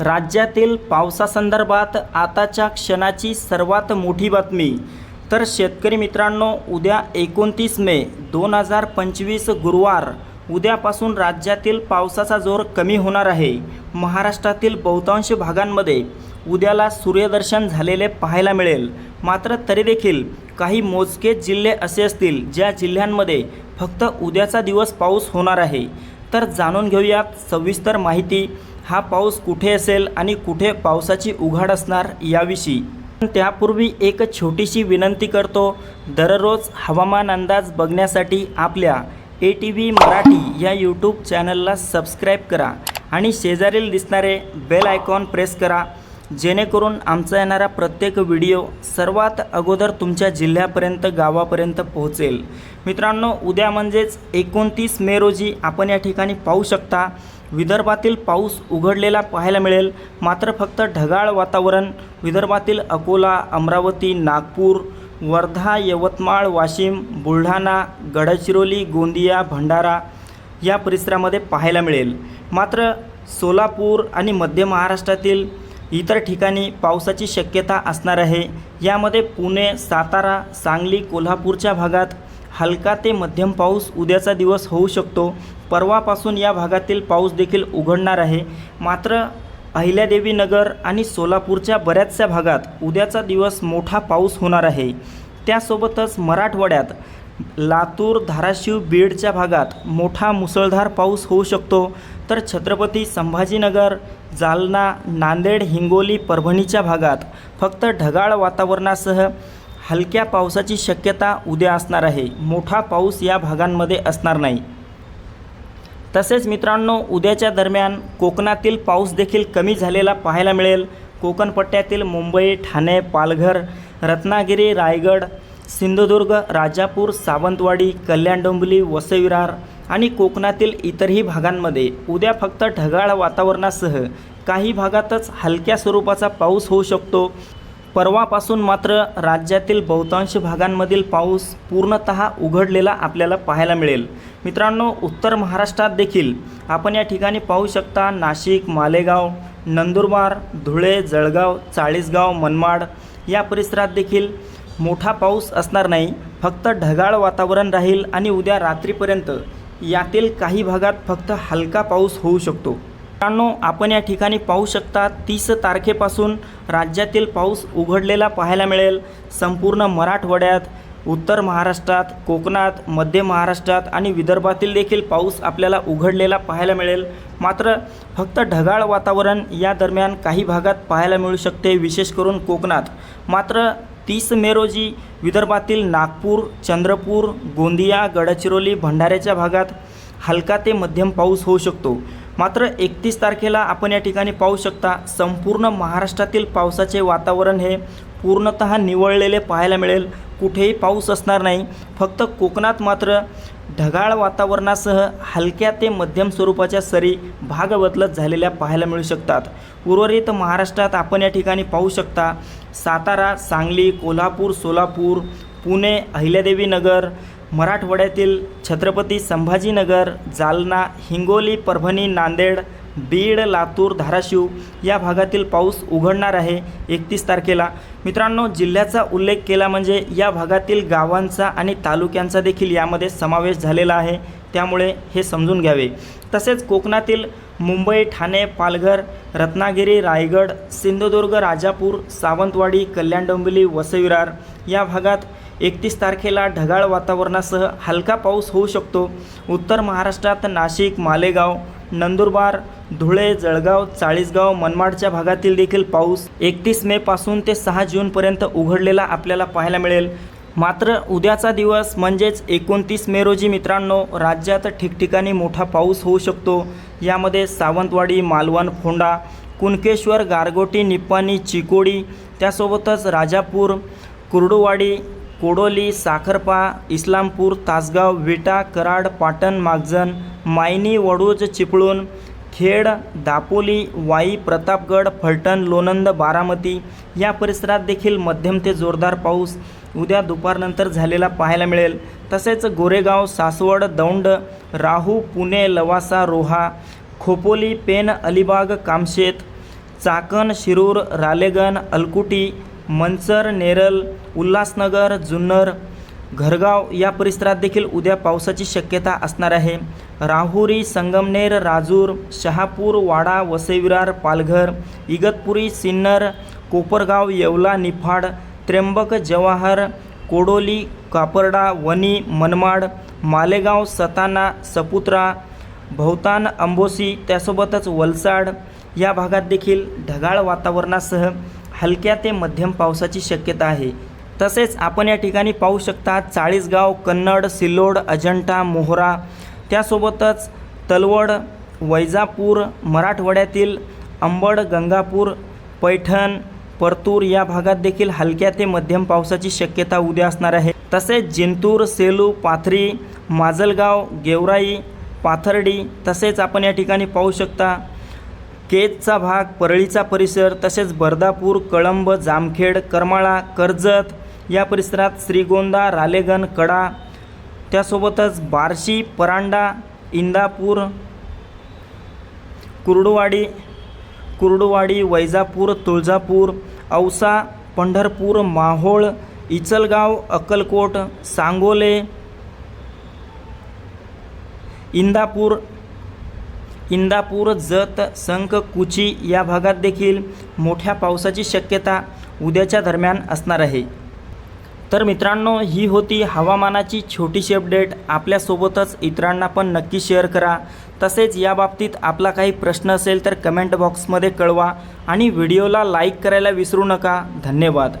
राज्यातील पावसासंदर्भात आताच्या क्षणाची सर्वात मोठी बातमी. तर शेतकरी मित्रांनो उद्या एकोणतीस मे दोन हजार पंचवीस गुरुवार. उद्यापासून राज्यातील पावसाचा जोर कमी होणार आहे. महाराष्ट्रातील बहुतांश भागांमध्ये उद्याला सूर्यदर्शन झालेले पाहायला मिळेल. मात्र तरी देखील काही मोजके जिल्हे असे असतील ज्या जिल्ह्यांमध्ये फक्त उद्याचा दिवस पाऊस होणार आहे. तर जाणून घेऊयात सविस्तर माहिती हा पाऊस कुठे असेल आणि कुठे पावसाची उघाड असणार याविषयी. पण त्यापूर्वी एक छोटीशी विनंती करतो दररोज हवामान अंदाज बघण्यासाठी आपल्या ए टी व्ही मराठी या यूट्यूब चॅनलला सबस्क्राईब करा आणि शेजारील दिसणारे बेल आयकॉन प्रेस करा जेणेकरून आमचा येणारा प्रत्येक व्हिडिओ सर्वात अगोदर तुमच्या जिल्ह्यापर्यंत गावापर्यंत पोहोचेल. मित्रांनो उद्या म्हणजेच एकोणतीस मे रोजी आपण या ठिकाणी पाहू शकता विदर्भातील पाऊस उघडलेला पाहायला मिळेल. मात्र फक्त ढगाळ वातावरण विदर्भातील अकोला अमरावती नागपूर वर्धा यवतमाळ वाशिम बुलढाणा गडचिरोली गोंदिया भंडारा या परिसरामध्ये पाहायला मिळेल. मात्र सोलापूर आणि मध्य महाराष्ट्रातील इतर ठिकाणी पावसाची शक्यता असणार आहे. यामध्ये पुणे सातारा सांगली कोल्हापूरच्या भागात हलका ते मध्यम पाऊस उद्याचा दिवस होऊ शकतो. परवापासून या भागातील पाऊस देखील उघडणार आहे. मात्र अहिल्यादेवी नगर आणि सोलापूरच्या बऱ्याचशा भागात उद्याचा दिवस मोठा पाऊस होणार आहे. त्यासोबतच मराठवाड्यात लातूर धाराशिव बीडच्या भागात मोठा मुसळधार पाऊस होऊ शकतो. तर छत्रपती संभाजीनगर जालना नांदेड हिंगोली परभणीच्या भागात फक्त ढगाळ वातावरणासह हलक्या पावसाची शक्यता उद्या असणार आहे. मोठा पाऊस या भागांमध्ये असणार नाही. तसेच मित्रांनो उद्याच्या दरम्यान कोकणातील पाऊस देखील कमी झालेला पाहायला मिळेल. कोकण पट्ट्यातील मुंबई ठाणे पालघर रत्नागिरी रायगड सिंधुदुर्ग राजापूर सावंतवाडी कल्याण डोंबिवली वसविरार आणि कोकणातील इतरही भागांमध्ये उद्या फक्त ढगाळ वातावरणासह काही भागातच हलक्या स्वरूपाचा पाऊस होऊ शकतो. परवापासून मात्र राज्यातील बहुतांश भागांमधील पाऊस पूर्णत उघडलेला आपल्याला पाहायला मिळेल. मित्रांनो उत्तर महाराष्ट्रात देखील आपण या ठिकाणी पाहू शकता नाशिक मालेगाव नंदुरबार धुळे जळगाव चाळीसगाव मनमाड या परिसरात देखील मोठा पाऊस असणार नाही. फक्त ढगाळ वातावरण राहील आणि उद्या रात्रीपर्यंत यातील काही भागात फक्त हलका पाऊस होऊ शकतो. मित्रांनो आपण या ठिकाणी पाहू शकता तीस तारखेपासून राज्यातील पाऊस उघडलेला पाहायला मिळेल. संपूर्ण मराठवाड्यात उत्तर महाराष्ट्रात कोकणात मध्य महाराष्ट्रात आणि विदर्भातील देखील पाऊस आपल्याला उघडलेला पाहायला मिळेल. मात्र फक्त ढगाळ वातावरण या दरम्यान काही भागात पाहायला मिळू शकते विशेष करून कोकणात. मात्र तीस मे रोजी विदर्भातील नागपूर चंद्रपूर गोंदिया गडचिरोली भंडाऱ्याच्या भागात हलका ते मध्यम पाऊस होऊ शकतो. मात्र एकतीस तारखेला आपण या ठिकाणी पाहू शकता संपूर्ण महाराष्ट्रातील पावसाचे वातावरण हे पूर्णत निवळलेले पाहायला मिळेल. कुठेही पाऊस असणार नाही. फक्त कोकणात मात्र ढगाळ वातावरणासह हलक्या ते मध्यम स्वरूपाच्या सरी भाग बदलत झालेल्या पाहायला मिळू शकतात. उर्वरित महाराष्ट्रात आपण या ठिकाणी पाहू शकता सातारा सांगली कोल्हापूर सोलापूर पुणे अहिल्यादेवी नगर मराठवाड्यातील छत्रपती संभाजीनगर जालना हिंगोली परभणी नांदेड बीड लातूर धाराशिव या भागातील पाऊस उघडणार आहे एकतीस तारखेला. मित्रांनो जिल्ह्याचा उल्लेख केला म्हणजे या भागातील गावांचा आणि तालुक्यांचा देखील यामध्ये समावेश झालेला आहे. त्यामुळे हे समजून घ्यावे. तसेच कोकणातील मुंबई ठाणे पालघर रत्नागिरी रायगड सिंधुदुर्ग राजापूर सावंतवाडी कल्याण डोंबिवली वसविरार या भागात एकतीस तारखेला ढगाळ वातावरणासह हलका पाऊस होऊ शकतो. उत्तर महाराष्ट्रात नाशिक मालेगाव नंदुरबार धुळे जळगाव चाळीसगाव मनमाडच्या भागातील देखील पाऊस एकतीस मेपासून ते सहा जूनपर्यंत उघडलेला आपल्याला पाहायला मिळेल. मात्र उद्याचा दिवस म्हणजेच एकोणतीस मे रोजी मित्रांनो राज्यात ठिकठिकाणी मोठा पाऊस होऊ शकतो. यामध्ये सावंतवाडी मालवण फोंडा कुणकेश्वर गारगोटी निप्पाणी चिकोडी त्यासोबतच राजापूर कुर्डुवाडी कोडोली साखरपा इस्लामपूर तासगाव विटा कराड पाटण मागजन मायनी वडूज चिपळूण खेड दापोली वाई प्रतापगड फलटण लोणंद बारामती या परिसरात देखील मध्यम ते जोरदार पाऊस उद्या दुपारनंतर झालेला पाहायला मिळेल. तसेच गोरेगाव सासवड दौंड राहू पुणे लवासा रोहा खोपोली पेन अलिबाग कामशेत चाकण शिरूर रालेगण अलकुटी मंचर नेरल उल्हासनगर जुन्नर घरगाव या परिसरात देखील उद्या पावसाची शक्यता असणार आहे. राहुरी संगमनेर राजूर शहापूर वाडा वसेविरार पालघर इगतपुरी सिन्नर कोपरगाव येवला निफाड त्र्यंबक जवाहर कोडोली कापरडा वणी मनमाड मालेगाव सताना सपुत्रा भवतान अंबोसी त्यासोबतच वलसाड या भागात देखील ढगाळ वातावरणासह हलक्या ते मध्यम पावसाची शक्यता आहे. तसेच आपण या ठिकाणी पाहू शकता चाळीसगाव कन्नड सिल्लोड अजंठा मोहरा त्यासोबतच तलवड वैजापूर मराठवाड्यातील अंबड गंगापूर पैठण परतूर या भागात देखील हलक्या ते मध्यम पावसाची शक्यता उद्या असणार आहे. तसेच जिंतूर सेलू पाथरी माजलगाव गेवराई पाथर्डी तसेच आपण या ठिकाणी पाहू शकता केजचा भाग परळीचा परिसर तसेच बर्दापूर कळंब जामखेड करमाळा कर्जत या परिसरात श्रीगोंदा रालेगण कडा त्यासोबतच बार्शी परांडा इंदापूर कुर्डुवाडी कुर्डुवाडी वैजापूर तुळजापूर औसा पंढरपूर माहोळ इचलगाव अक्कलकोट सांगोले इंदापूर इंदापूर जत संक कुची या भागात देखील मोठ्या पावसाची शक्यता उद्याच्या दरम्यान असणार आहे. तर मित्रांनो ही होती हवामानाची छोटीशी अपडेट. आपल्यासोबतच इतरांना पण नक्की शेअर करा. तसेच या बाबतीत आपला काही प्रश्न असेल तर कमेंट बॉक्समध्ये कळवा आणि व्हिडिओला लाईक करायला विसरू नका. धन्यवाद.